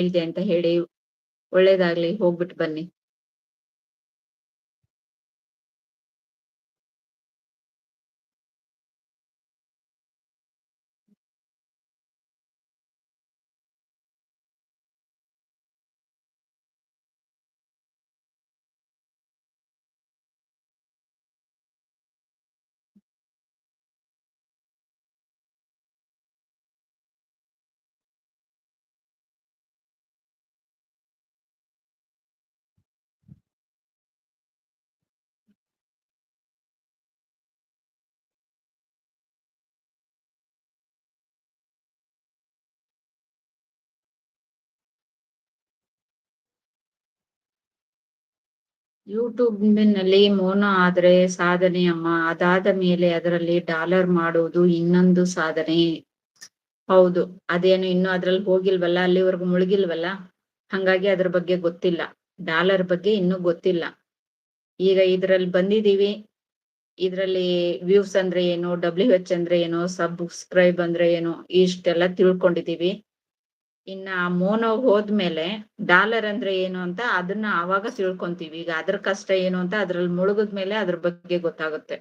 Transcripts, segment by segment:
ಹೇಳ್ದೆ ಅಂತ ಹೇಳಿ ಒಳ್ಳೇದಾಗ್ಲಿ ಹೋಗ್ಬಿಟ್ಟು ಬನ್ನಿ. ಯೂಟ್ಯೂಬ್ನಲ್ಲಿ ಮೋನ ಆದ್ರೆ ಸಾಧನೆ ಅಮ್ಮ. ಅದಾದ ಮೇಲೆ ಅದರಲ್ಲಿ ಡಾಲರ್ ಮಾಡುವುದು ಇನ್ನೊಂದು ಸಾಧನೆ. ಹೌದು. ಅದೇನು ಇನ್ನು ಅದ್ರಲ್ಲಿ ಹೋಗಿಲ್ವಲ್ಲ, ಅಲ್ಲಿವರೆಗೂ ಮುಳುಗಿಲ್ವಲ್ಲ? ಹಂಗಾಗಿ ಅದ್ರ ಬಗ್ಗೆ ಗೊತ್ತಿಲ್ಲ. ಡಾಲರ್ ಬಗ್ಗೆ ಇನ್ನು ಗೊತ್ತಿಲ್ಲ. ಈಗ ಇದ್ರಲ್ಲಿ ಬಂದಿದೀವಿ ಇದ್ರಲ್ಲಿ ವ್ಯೂಸ್ ಅಂದ್ರೆ ಏನು ಡಬ್ಲ್ಯೂ ಎಚ್ ಅಂದ್ರೆ ಏನು ಸಬ್ಸ್ಕ್ರೈಬ್ ಅಂದ್ರೆ ಏನು, ಇಷ್ಟೆಲ್ಲ ತಿಳ್ಕೊಂಡಿದೀವಿ ಇನ್ನ ಮೋನೋ ಹೋದ್ಮೇಲೆ ಡಾಲರ್ ಅಂದ್ರೆ ಏನು ಅಂತ ಅದನ್ನ ಅವಾಗ ತಿಳ್ಕೊಂತೀವಿ. ಈಗ ಅದ್ರ ಕಷ್ಟ ಏನು ಅಂತ ಅದ್ರಲ್ಲಿ ಮುಳುಗದ್ಮೇಲೆ ಅದ್ರ ಬಗ್ಗೆ ಗೊತ್ತಾಗುತ್ತೆ.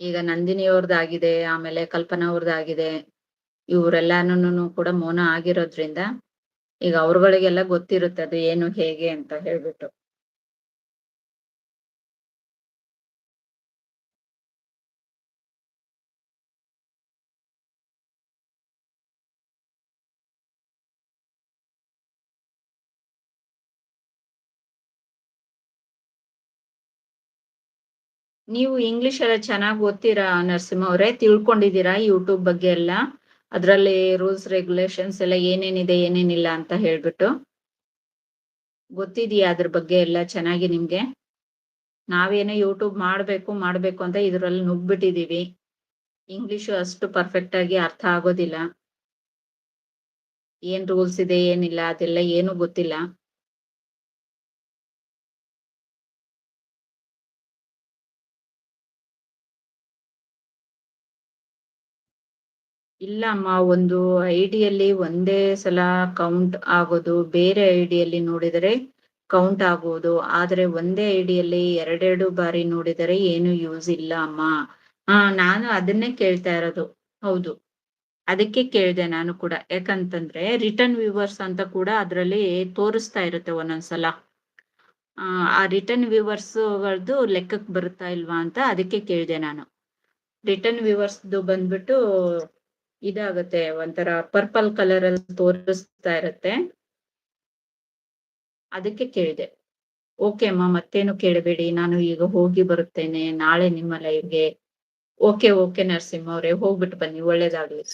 ಈಗ ನಂದಿನಿ ಅವ್ರದ್ದಾಗಿದೆ ಆಮೇಲೆ ಕಲ್ಪನಾ ಅವ್ರದ್ದಾಗಿದೆ ಇವರೆಲ್ಲಾನು ಕೂಡ ಮೋನ ಆಗಿರೋದ್ರಿಂದ ಈಗ ಅವ್ರಗಳಿಗೆಲ್ಲ ಗೊತ್ತಿರುತ್ತೆ ಅದು ಏನು ಹೇಗೆ ಅಂತ ಹೇಳ್ಬಿಟ್ಟು. ನೀವು ಇಂಗ್ಲಿಷ್ ಎಲ್ಲ ಚೆನ್ನಾಗಿ ಓದ್ತೀರಾ ನರಸಿಂಹ ಅವರೇ? ತಿಳ್ಕೊಂಡಿದ್ದೀರಾ ಯೂಟ್ಯೂಬ್ ಬಗ್ಗೆ ಎಲ್ಲ? ಅದರಲ್ಲಿ ರೂಲ್ಸ್ ರೆಗ್ಯುಲೇಷನ್ಸ್ ಎಲ್ಲ ಏನೇನಿದೆ, ಏನೇನಿಲ್ಲ ಅಂತ ಹೇಳ್ಬಿಟ್ಟು? ಗೊತ್ತಿದೆಯಾ ಅದ್ರ ಬಗ್ಗೆ ಎಲ್ಲ ಚೆನ್ನಾಗಿ ನಿಮ್ಗೆ? ನಾವೇನೋ ಯೂಟ್ಯೂಬ್ ಮಾಡ್ಬೇಕು ಮಾಡ್ಬೇಕು ಅಂತ ಇದ್ರಲ್ಲಿ ನುಗ್ಬಿಟ್ಟಿದೀವಿ ಇಂಗ್ಲಿಷು ಅಷ್ಟು ಪರ್ಫೆಕ್ಟ್ ಆಗಿ ಅರ್ಥ ಆಗೋದಿಲ್ಲ. ಏನ್ ರೂಲ್ಸ್ ಇದೆ, ಏನಿಲ್ಲ ಅದೆಲ್ಲ ಏನು ಗೊತ್ತಿಲ್ಲ. ಇಲ್ಲ ಅಮ್ಮ, ಒಂದು ಐಡಿಯಲ್ಲಿ ಒಂದೇ ಸಲ ಕೌಂಟ್ ಆಗೋದು, ಬೇರೆ ಐಡಿಯಲ್ಲಿ ನೋಡಿದರೆ ಕೌಂಟ್ ಆಗುವುದು ಆದರೆ ಒಂದೇ ಐಡಿಯಲ್ಲಿ ಎರಡೆರಡು ಬಾರಿ ನೋಡಿದರೆ ಏನು ಯೂಸ್ ಇಲ್ಲ ಅಮ್ಮ. ಹಾ, ನಾನು ಅದನ್ನೇ ಕೇಳ್ತಾ ಇರೋದು. ಹೌದು. ಅದಕ್ಕೆ ಕೇಳಿದೆ ನಾನು ಕೂಡ. ಯಾಕಂತಂದ್ರೆ ರಿಟರ್ನ್ ವ್ಯೂವರ್ಸ್ ಅಂತ ಕೂಡ ಅದರಲ್ಲಿ ತೋರಿಸ್ತಾ ಇರುತ್ತೆ ಒಂದೊಂದ್ಸಲ. ಆ ರಿಟರ್ನ್ ವ್ಯೂವರ್ಸ್ಗಳದ್ದು ಲೆಕ್ಕಕ್ಕೆ ಬರುತ್ತಾ ಇಲ್ವಾ ಅಂತ ಅದಕ್ಕೆ ಕೇಳಿದೆ ನಾನು. ರಿಟರ್ನ್ ವ್ಯೂವರ್ಸ್ದು ಬಂದ್ಬಿಟ್ಟು ಇದಾಗುತ್ತೆ, ಒಂಥರ ಪರ್ಪಲ್ ಕಲರ್ ಅಲ್ಲಿ ತೋರಿಸ್ತಾ ಇರತ್ತೆ. ಅದಕ್ಕೆ ಕೇಳಿದೆ. ಓಕೆ ಅಮ್ಮ, ಮತ್ತೇನು ಕೇಳಬೇಡಿ, ನಾನು ಈಗ ಹೋಗಿ ಬರುತ್ತೇನೆ, ನಾಳೆ ನಿಮ್ಮ ಲೈವ್ಗೆ ಓಕೆ ಓಕೆ ನರಸಿಂಹ ಅವರೇ, ಹೋಗ್ಬಿಟ್ಟು ಬನ್ನಿ, ಒಳ್ಳೇದಾಗ್ಲಿ.